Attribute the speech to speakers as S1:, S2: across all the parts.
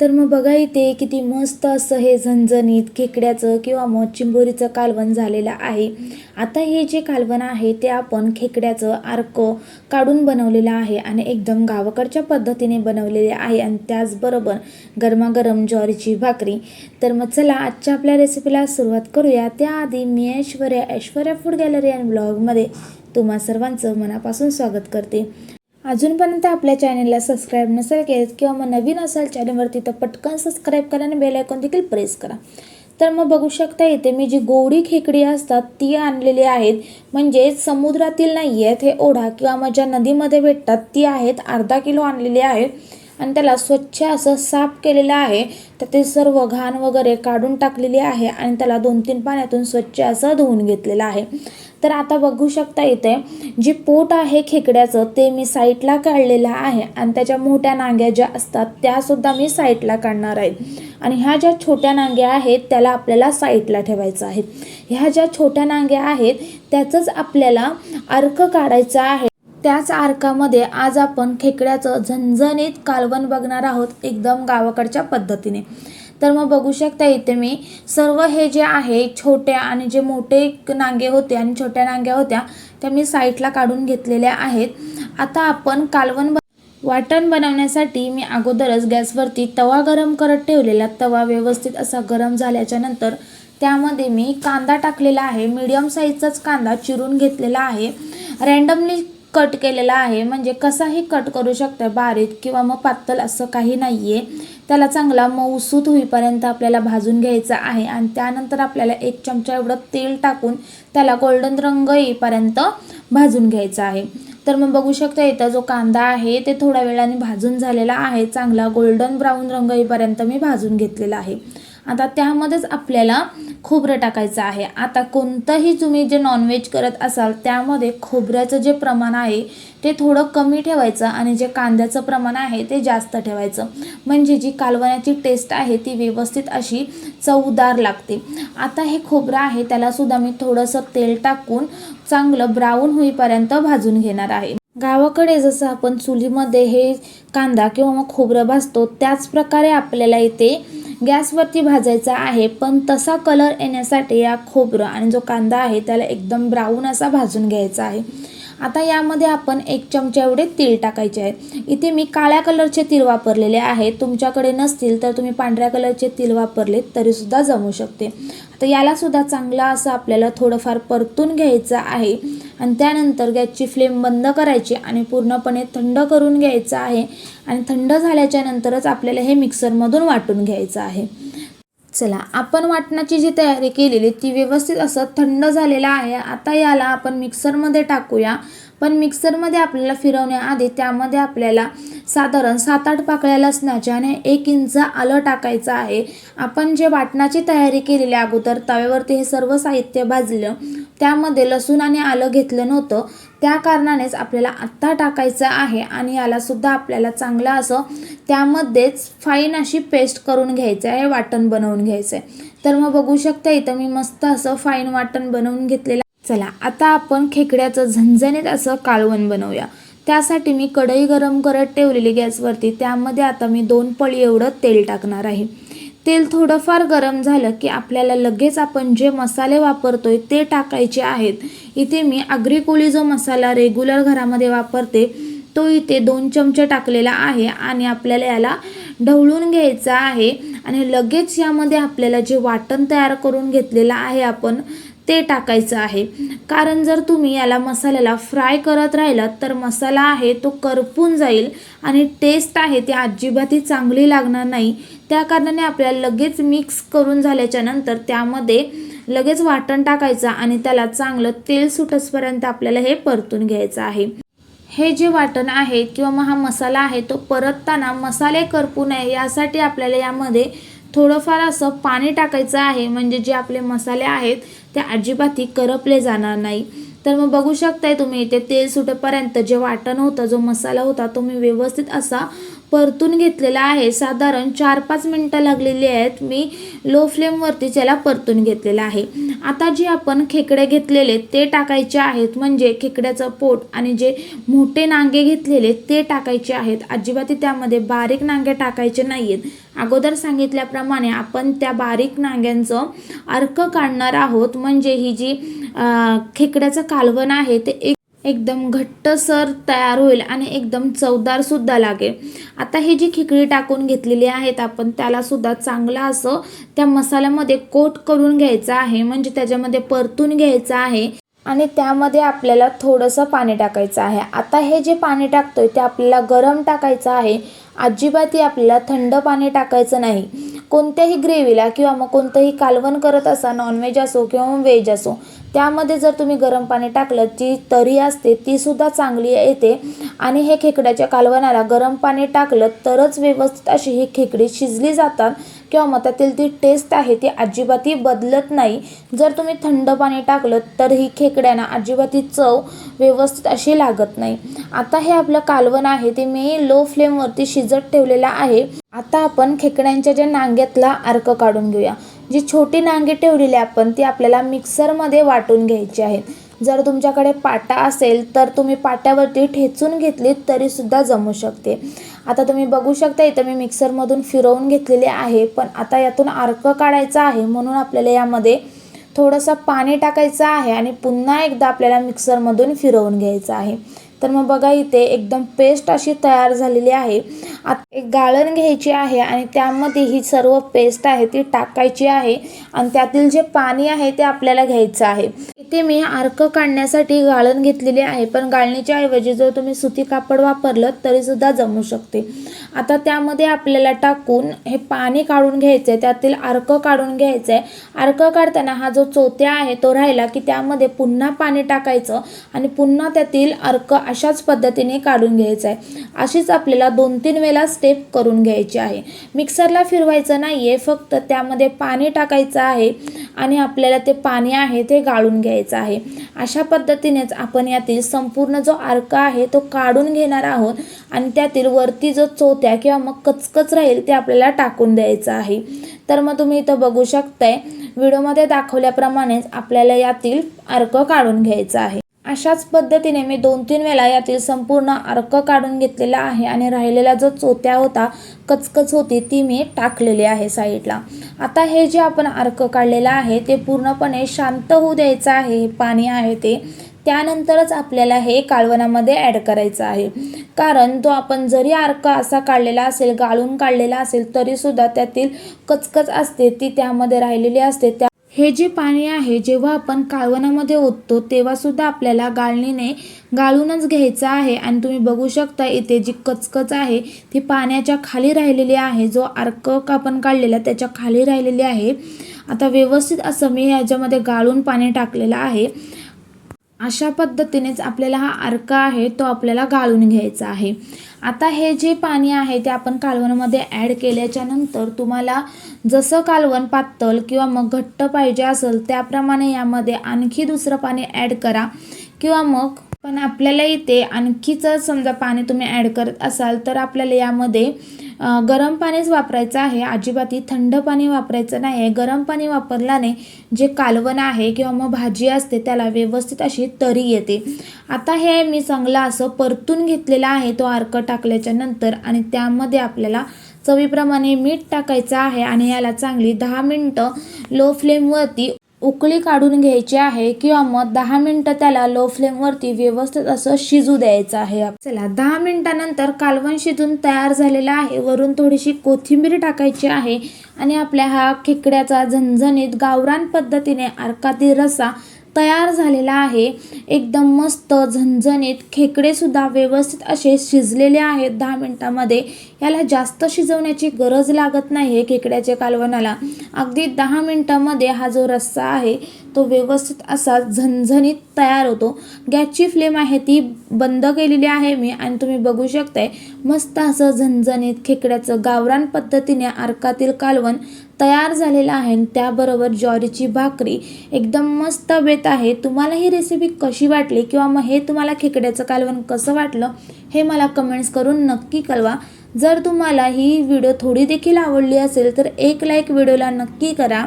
S1: तर मग बघा इथे किती मस्त असं हे झणझणीत खेकड्याचं किंवा मग चिंबोरीचं कालवण झालेलं आहे. आता हे जे कालवण आहे ते आपण खेकड्याचं आर्क काढून बनवलेलं आहे आणि एकदम गावाकडच्या पद्धतीने बनवलेले आहे आणि त्याचबरोबर गरमागरम ज्वारीची भाकरी. तर मग चला आजच्या आपल्या रेसिपीला सुरुवात करूया. त्याआधी मी Aishwarya Aishwarya food gallery and ब्लॉगमध्ये तुम्हा सर्वांचं मनापासून स्वागत करते. अजूनपर्यंत आपल्या चॅनलला सबस्क्राईब नसेल केलं किंवा मग नवीन असाल चॅनलवरती तर पटकन सबस्क्राईब करा आणि बेल आयकॉन देखील प्रेस करा. तर मग बघू शकता इथे मी जी गोडी खेकडी असतात ती आणलेली आहेत. म्हणजे समुद्रातील नाही आहेत हे ओढा किंवा मग ज्या नदीमध्ये भेटतात ती आहेत. अर्धा किलो आणलेली आहे. आणि त्याला स्वच्छ असं साफ केलेलं आहे. तर ते सर्व घाण वगैरे काढून टाकलेली आहे आणि त्याला दोन तीन पाण्यातून स्वच्छ असं धुवून घेतलेलं आहे. तर आता बघू शकता इथे जे पोट आहे खेकड्याचं ते मी साईडला काढलेलं आहे. आणि त्याच्या मोठ्या नांग्या ज्या असतात त्यासुद्धा मी साईडला काढणार आहे. आणि ह्या ज्या छोट्या नांग्या आहेत त्याला आपल्याला साईडला ठेवायचं आहे. ह्या ज्या छोट्या नांग्या आहेत त्याचंच आपल्याला अर्क काढायचा आहे. त्याच आर्कामध्ये आज आपण खेकड्याचं झणझणीत कालवण बघणार आहोत एकदम गावाकडच्या पद्धतीने. तर मग बघू शकता इथे मी सर्व हे जे आहे छोट्या आणि जे मोठे नांगे होते आणि छोट्या नांग्या होत्या त्या मी साईडला काढून घेतलेल्या आहेत. आता आपण कालवण वाटण बनवण्यासाठी मी अगोदरच गॅसवरती तवा गरम करत ठेवलेला. तवा व्यवस्थित असा गरम झाल्याच्यानंतर त्यामध्ये मी कांदा टाकलेला आहे. मीडियम साईजचाच कांदा चिरून घेतलेला आहे. रँडमली कट केलेला आहे. म्हणजे कसाही कट करू शकता बारीक किंवा मग पातळ असं काही नाही आहे त्याला चांगला मऊसूत होईपर्यंत आपल्याला भाजून घ्यायचा आहे. आणि त्यानंतर आपल्याला एक चमचा एवढं तेल टाकून त्याला गोल्डन रंग येईपर्यंत भाजून घ्यायचा आहे. तर मग बघू शकता इथं जो कांदा आहे ते थोड्या वेळाने भाजून झालेला आहे. चांगला गोल्डन ब्राऊन रंग येईपर्यंत मी भाजून घेतलेला आहे. आता त्यामध्येच आपल्याला खोबरं टाकायचं आहे. आता कोणतंही तुम्ही जे नॉनव्हेज करत असाल त्यामध्ये खोबऱ्याचं जे प्रमाण आहे ते थोडं कमी ठेवायचं आणि जे कांद्याचं प्रमाण आहे ते जास्त ठेवायचं. म्हणजे जी कालवण्याची टेस्ट आहे ती व्यवस्थित अशी चवदार लागते. आता हे खोबरं आहे त्यालासुद्धा मी थोडंसं तेल टाकून चांगलं ब्राऊन होईपर्यंत भाजून घेणार आहे. गावाकडे जसं आपण चुलीमध्ये हे कांदा किंवा मग खोबरं भाजतो त्याच प्रकारे आपल्याला इथे गॅसवरती भाजायचा आहे पण तसा कलर येण्यासाठी या खोबरं आणि जो कांदा आहे त्याला एकदम ब्राऊन असा भाजून घ्यायचा आहे. आता यामध्ये आपण एक चमचा एवढे तीळ टाकायचे आहे. इथे मी काळ्या कलरचे तीळ वापरलेले आहेत तुमच्याकडे नसतील तर तुम्ही पांढऱ्या कलरचे तीळ वापरले तरीसुद्धा जमू शकते. तर यालासुद्धा चांगला असं आपल्याला थोडंफार परतून घ्यायचं आहे. आणि त्यानंतर गॅसची फ्लेम बंद करायची आणि पूर्णपणे थंड करून घ्यायचं आहे. आणि थंड झाल्याच्या नंतरच आपल्याला हे मिक्सरमधून वाटून घ्यायचं आहे. चला आपण वाटणाची जी तयारी केलेली ती व्यवस्थित असं थंड झालेलं आहे. आता याला आपण मिक्सरमध्ये टाकूया. पण मिक्सरमध्ये आपल्याला फिरवण्याआधी त्यामध्ये आपल्याला साधारण सात आठ पाकळ्या लसणाच्या आणि एक इंच आलं टाकायचं आहे. आपण जे वाटणाची तयारी केलेली अगोदर तव्यावरती हे सर्व साहित्य भाजलं. त्यामध्ये लसूण आणि आलं घेतलं नव्हतं. त्या कारणानेच आपल्याला आत्ता टाकायचं आहे आणि यालासुद्धा आपल्याला चांगलं असं त्यामध्येच फाईन अशी पेस्ट करून घ्यायचं आहे वाटण बनवून घ्यायचं आहे तर मग बघू शकता इथं मी मस्त असं फाईन वाटण बनवून घेतलेलं चला आता आपण खेकड्याचं झणझणीत असं कालवण बनवूया. त्यासाठी मी कढई गरम करत ठेवलेली गॅसवरती. त्यामध्ये आता मी दोन पळी एवढं तेल टाकणार आहे. तेल थोडंफार गरम झालं की आपल्याला लगेच आपण जे मसाले वापरतोय ते टाकायचे आहेत. इथे मी आग्रिकोली जो मसाला रेग्युलर घरामध्ये वापरते तो इथे दोन चमचे टाकलेला आहे आणि आपल्याला याला ढवळून घ्यायचा आहे. आणि लगेच यामध्ये आपल्याला जे वाटण तयार करून घेतलेलं आहे आपण ते टाकायचं आहे. कारण जर तुम्ही याला मसाल्याला फ्राय करत राहिलात तर मसाला आहे तो करपून जाईल आणि टेस्ट आहे ती अजिबातही चांगली लागणार नाही. त्या कारणाने आपल्याला लगेच मिक्स करून झाल्याच्यानंतर त्यामध्ये लगेच वाटण टाकायचं आणि त्याला चांगलं तेल सुटसपर्यंत आपल्याला हे परतून घ्यायचं आहे. हे जे वाटण आहे किंवा मग हा मसाला आहे तो परतताना मसाले करपू नये यासाठी आपल्याला यामध्ये थोडंफार असं पाणी टाकायचं आहे म्हणजे जे आपले मसाले आहेत ते अजिबाती करपले जाणार नाही. तर मग बघू शकताय तुम्ही इथे तेल सुटेपर्यंत जे वाटण होतं जो मसाला होता तो मी व्यवस्थित असा परतून घेतलेला आहे. साधारण चार पाच मिनटं लागलेली आहेत. मी लो फ्लेमवरती त्याला परतून घेतलेलं आहे. आता जे आपण खेकडे घेतलेले ते टाकायचे आहेत. म्हणजे खेकड्याचं पोट आणि जे मोठे नांगे घेतलेले ते टाकायचे आहेत. अजिबात त्यामध्ये बारीक नांगे टाकायचे नाही आहेत अगोदर सांगितल्याप्रमाणे आपण त्या बारीक नांग्यांचं अर्क काढणार आहोत. म्हणजे ही जी खेकड्याचं कालवण आहे ते एक एकदम घट्टसर तयार होईल आणि एकदम चवदार सुद्धा लागेल. आता ही जी खिकडी टाकून घेतलेली आहेत आपण त्याला सुद्धा चांगलं असं त्या मसाल्यामध्ये कोट करून घ्यायचं आहे. म्हणजे त्याच्यामध्ये परतून घ्यायचं आहे आणि त्यामध्ये आपल्याला थोडंसं पाणी टाकायचं आहे. आता हे जे पाणी टाकतोय ते आपल्याला गरम टाकायचं आहे. अजिबातही आपल्याला थंड पाणी टाकायचं नाही. कोणत्याही ग्रेव्हीला किंवा मग कोणतंही कालवण करत असा नॉनव्हेज असो किंवा व्हेज असो त्यामध्ये जर तुम्ही गरम पाणी टाकलं जी तरी असते तीसुद्धा चांगली येते. आणि हे खेकड्याच्या कालवणाला गरम पाणी टाकलं तरच व्यवस्थित अशी ही खेकडी शिजली जातात. किंवा मतातील ती टेस्ट आहे ती अजिबातही बदलत नाही. जर तुम्ही थंड पाणी टाकलं तर ही खेकड्यांना अजिबातही चव व्यवस्थित अशी लागत नाही. आता हे आपलं कालवण आहे ते मी लो फ्लेमवरती शिजत ठेवलेलं आहे. आता आपण खेकड्यांच्या ज्या नांग्यातला अर्क काढून घेऊया. जी छोटी नांगी ठेवलेली आपण ती आपल्याला मिक्सरमध्ये वाटून घ्यायची आहेत जर तुमच्याकडे पाटा असेल तर तुम्ही पाट्यावरती ठेचून घेतलीत तरीसुद्धा जमू शकते. आता तुम्ही बघू शकता इथं मी मिक्सरमधून फिरवून घेतलेले आहे पण आता यातून अर्क काढायचा आहे म्हणून आपल्याला यामध्ये थोडंसं पाणी टाकायचं आहे आणि पुन्हा एकदा आपल्याला मिक्सरमधून फिरवून घ्यायचं आहे. तर मग बघा इथे एकदम पेस्ट अशी तयार झालेली आहे. आता एक गाळण घ्यायची आहे आणि त्यामध्ये ही सर्व पेस्ट आहे ती टाकायची आहे आणि त्यातील जे पाणी आहे ते आपल्याला घ्यायचं आहे. इथे मी अर्क काढण्यासाठी गाळण घेतलेली आहे. पण गाळणीच्या ऐवजी जर तुम्ही सुती कापड वापरलं तरीसुद्धा जमू शकते. आता त्यामध्ये आपल्याला टाकून हे पाणी काढून घ्यायचं आहे त्यातील अर्क काढून घ्यायचं आहे अर्क काढताना हा जो चोत्या आहे तो राहिला की त्यामध्ये पुन्हा पाणी टाकायचं आणि पुन्हा त्यातील अर्क अशाच पद्धतीने काढून घ्यायचं आहे अशीच आपल्याला दोन तीन वेळा स्टेप करून घ्यायची आहे. मिक्सरला फिरवायचं नाही आहे फक्त त्यामध्ये पाणी टाकायचं आहे आणि आपल्याला ते पाणी आहे ते गाळून घ्यायचं आहे. अशा पद्धतीनेच आपण यातील संपूर्ण जो अर्क आहे तो काढून घेणार आहोत आणि त्यातील वरती जो चोत्या किंवा मग कचकच राहील ते आपल्याला टाकून द्यायचं आहे. तर मग तुम्ही इथं बघू शकताय व्हिडिओमध्ये दाखवल्याप्रमाणेच आपल्याला यातील अर्क काढून घ्यायचा आहे. अशाच पद्धतीने मी दोन तीन वेळा यातील संपूर्ण अर्क काढून घेतलेला आहे आणि राहिलेला जो चोत्या होता कचकच होती ती मी टाकलेली आहे साईडला. आता हे जे आपण अर्क काढलेलं आहे ते पूर्णपणे शांत होऊ द्यायचं आहे हे पाणी आहे ते. त्यानंतरच आपल्याला हे काळवणामध्ये ॲड करायचं आहे. कारण तो आपण जरी अर्क असा काढलेला असेल गाळून काढलेला असेल तरीसुद्धा त्यातील कचकच असते ती त्यामध्ये राहिलेली असते त्या हे जे पाणी आहे जेव्हा आपण काळवणामध्ये ओततो तेव्हा सुद्धा आपल्याला गाळणीने गाळूनच घ्यायचं आहे. आणि तुम्ही बघू शकता इथे जी कचकच आहे ती पाण्याच्या खाली राहिलेली आहे. जो अर्क आपण काढलेला त्याच्याखाली राहिलेली आहे. आता व्यवस्थित असं मी ह्याच्यामध्ये गाळून पाणी टाकलेलं आहे. अशा पद्धतीनेच आपल्याला हा अर्क आहे तो आपल्याला गाळून घ्यायचा आहे. आता हे जे पाणी आहे ते आपण कालवणामध्ये ॲड केल्याच्यानंतर तुम्हाला जसं कालवण पातळ किंवा मग घट्ट पाहिजे असेल त्याप्रमाणे यामध्ये आणखी दुसरं पाणी ॲड करा. किंवा मग पण आपल्याला इथे आणखीच समजा पाणी तुम्ही ॲड करत असाल तर आपल्याला यामध्ये गरम पाणीच वापरायचं आहे. अजिबातही थंड पाणी वापरायचं नाही आहे गरम पाणी वापरल्याने जे कालवण आहे किंवा मग भाजी असते त्याला व्यवस्थित अशी तरी येते. आता हे मी चांगलं असं परतून घेतलेलं आहे. तो अर्क टाकल्याच्या नंतर आणि त्यामध्ये आपल्याला चवीप्रमाणे मीठ टाकायचं आहे आणि याला चांगली दहा मिनटं लो फ्लेमवरती उकळी काढून घ्यायची आहे किंवा मग दहा मिनटं त्याला लो फ्लेमवरती व्यवस्थित असं शिजू द्यायचं आहे. चला दहा मिनिटानंतर कालवण शिजून तयार झालेला आहे. वरून थोडीशी कोथिंबीर टाकायची आहे आणि आपल्या हा खेकड्याचा झणझणीत गावरान पद्धतीने अर्कातील रस्सा तयार झालेला आहे. एकदम मस्त झणझणीत खेकडेसुद्धा व्यवस्थित असे शिजलेले आहेत दहा मिनटामध्ये. याला जास्त शिजवण्याची गरज लागत नाही आहे खेकड्याच्या कालवणाला. अगदी दहा मिनटामध्ये हा जो रस्सा आहे तो व्यवस्थित असा झणझणीत तयार होतो. गॅसची फ्लेम आहे ती बंद केलेली आहे मी आणि तुम्ही बघू शकताय मस्त असं झणझणीत खेकड्याचं गावरान पद्धतीने अर्कातील कालवण तयार झालेलं आहे आणि त्याबरोबर ज्वारीची भाकरी एकदम मस्त बेत आहे. तुम्हाला ही रेसिपी कशी वाटली किंवा मग हे तुम्हाला खेकड्याचं कालवण कसं वाटलं हे मला कमेंट्स करून नक्की कळवा. जर तुम्हाला ही व्हिडिओ थोडी देखील आवडली असेल तर एक लाईक व्हिडिओला नक्की करा.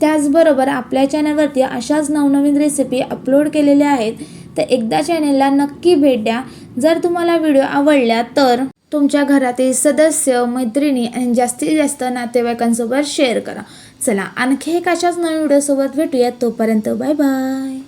S1: त्याचबरोबर आपल्या चॅनलवरती अशाच नवनवीन रेसिपी अपलोड केलेल्या आहेत तर एकदा चॅनलला नक्की भेट द्या. जर तुम्हाला व्हिडिओ आवडल्या तर तुमच्या घरातील सदस्य मैत्रिणी आणि जास्तीत जास्त नातेवाईकांसोबत शेअर करा. चला आणखी एक अशाच नवीन व्हिडिओसोबत भेटूयात. तोपर्यंत बाय बाय